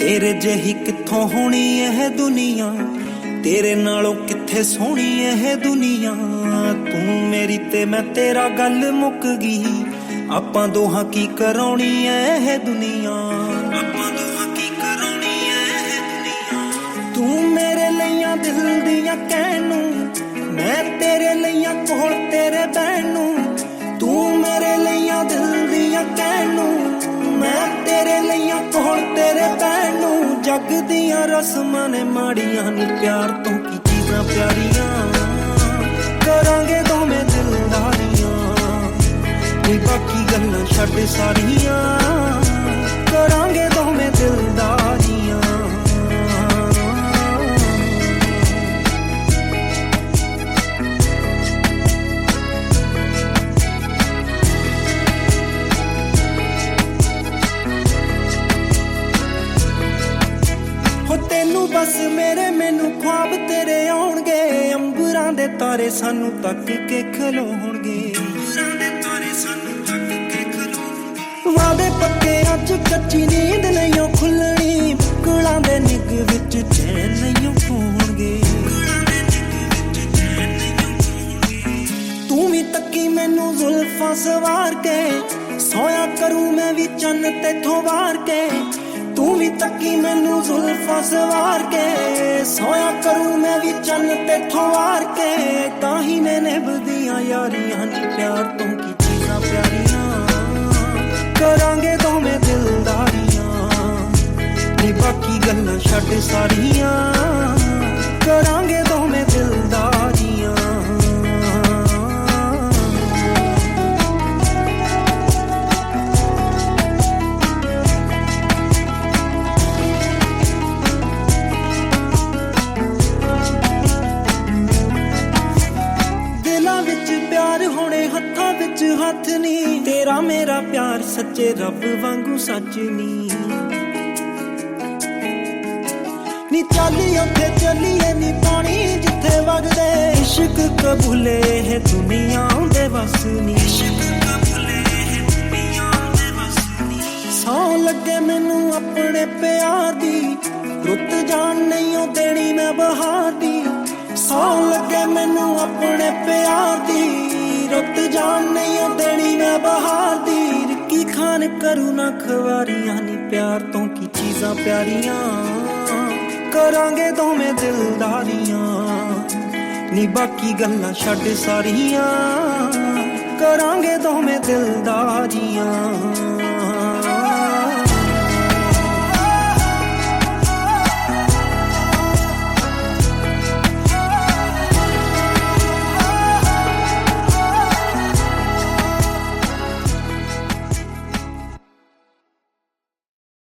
ਤੇਰੇ ਜਿਹੀ ਕਿੱਥੋਂ ਹੋਣੀ ਇਹ ਦੁਨੀਆ? ਤੇਰੇ ਨਾਲੋਂ ਕਿੱਥੇ ਸੋਹਣੀ ਇਹ ਦੁਨੀਆ? ਤੂੰ ਮੇਰੀ ਤੇ ਮੈਂ ਤੇਰਾ ਗੱਲ ਮੁੱਕ ਗਈ। ਆਪਾਂ ਦੋਹਾਂ ਕੀ ਕਰਾਉਣੀ ਐ ਇਹ ਦੁਨੀਆ? ਆਪਾਂ ਦੋਹਾਂ ਕੀ ਕਰਾਉਣੀ ਐ ਇਹ ਦੁਨੀਆ? ਤੂੰ ਮੇਰੇ ਲਈਆਂ ਦਿਲ ਦੀਆਂ ਕਹਿਣ ਨੂੰ ਮੈਂ ਤੇਰੇ ਲਈਆਂ ਕੋਲ ਤੇਰੇ ਬਹਿਣ ਨੂੰ ਜੱਗ ਦੀਆਂ ਰਸਮਾਂ ਨੇ ਮਾੜੀਆਂ ਨੀ ਪਿਆਰ ਤੋਂ ਕੀ ਚੀਜ਼ਾਂ ਪਿਆਰੀਆਂ? ਕਰਾਂਗੇ ਦੋਵੇਂ ਦਿਲਦਾਰੀਆਂ। ਨੀ ਬਾਕੀ ਗੱਲਾਂ ਛੱਡ ਸਾਰੀਆਂ। ਬਸ ਮੇਰੇ ਮੈਨੂੰ ਖੁਆਬ ਤੇਰੇ ਆਉਣਗੇ। ਅੰਬਰਾਂ ਦੇ ਤਾਰੇ ਸਾਨੂੰ ਤੱਕ ਕੇ ਖਲੋਣਗੇ। ਵਾਦੇ ਪੱਕੇ ਅੱਜ ਕੱਚੀ ਨੀਂਦ ਨਹੀਂ ਖੁੱਲਣੀ। ਕੁਲਾਂ ਦੇ ਨਿੱਗ ਵਿੱਚ ਚੈਨ ਨਹੀਂ ਹੋਣਗੇ ਤੂੰ ਵੀ ਤੱਕੀ ਮੈਨੂੰ ਜ਼ੁਲਫਾਂ ਸਵਾਰ ਕੇ। ਸੋਇਆ ਕਰੂੰ ਮੈਂ ਵੀ ਚੰਨ ਤੇ ਵਾਰ ਕੇ। ਤੂੰ ਵੀ ਤੱਕੀ ਮੈਨੂੰ ਜ਼ੁਲਫਾਂ ਸਵਾਰ ਕੇ, ਸੋਇਆ ਕਰੂੰ ਮੈਂ ਵੀ ਚੰਨ ਤੇਥੋਂ ਵਾਰ ਕੇ, ਤਾਂ ਹੀ ਨੇ ਨਿਭਦੀਆਂ ਯਾਰੀਆਂ ਨੀ ਪਿਆਰ ਤੋਂ ਕੀ ਚੀਜ਼ਾਂ ਪਿਆਰੀਆਂ। ਕਰਾਂਗੇ ਦੋਵੇਂ ਦਿਲਦਾਰੀਆਂ, ਨੀ ਬਾਕੀ ਗੱਲਾਂ ਛੱਡ ਸਾਰੀਆਂ। ਹੱਥ ਨਹੀਂ ਤੇਰਾ ਮੇਰਾ ਪਿਆਰ ਸੱਚੇ ਰੱਬ ਵਾਂਗੂ ਸੱਚ ਨਹੀਂ ਨੀ ਚਾਲੀ ਉੱਥੇ ਚੱਲੀਏ ਨੀ ਪਾਣੀ ਜਿੱਥੇ ਵਗਦੇ। ਇਸ਼ਕ ਕਬੂਲੇ ਹੈ ਦੁਨੀਆ ਦੇ ਵਸ ਇਸ਼ਕ ਕਬੂਲੇ ਹੈ ਦੁਨੀਆ ਦੇ ਵਸ ਨੀ। ਸੌ ਲੱਗੇ ਮੈਨੂੰ ਆਪਣੇ ਪਿਆਰ ਦੀ। ਰੁੱਤ ਜਾਣ ਨਹੀਂ ਉਹ ਦੇਣੀ ਮੈਂ ਬਹਾਰ ਦੀ। ਸੌ ਲੱਗੇ ਮੈਨੂੰ ਆਪਣੇ ਪਿਆਰ ਦੀ। ਰੁੱਤ ਜਾਣ ਨਹੀਂ ਉਹ ਦੇਣੀ ਮੈਂ ਬਹਾਰ ਦੀ। ਰਿੱਕੀ ਖਾਨ ਕਰੂ ਨਾ ਖਵਾਰੀਆਂ ਨੀ ਪਿਆਰ ਤੋਂ ਕੀ ਚੀਜ਼ਾਂ ਪਿਆਰੀਆਂ। ਕਰਾਂਗੇ ਦੋਵੇਂ ਦਿਲਦਾਰੀਆਂ। ਨੀ ਬਾਕੀ ਗੱਲਾਂ ਛੱਡ ਸਾਰੀਆਂ। ਕਰਾਂਗੇ ਦੋਵੇਂ ਦਿਲਦਾਰੀਆਂ।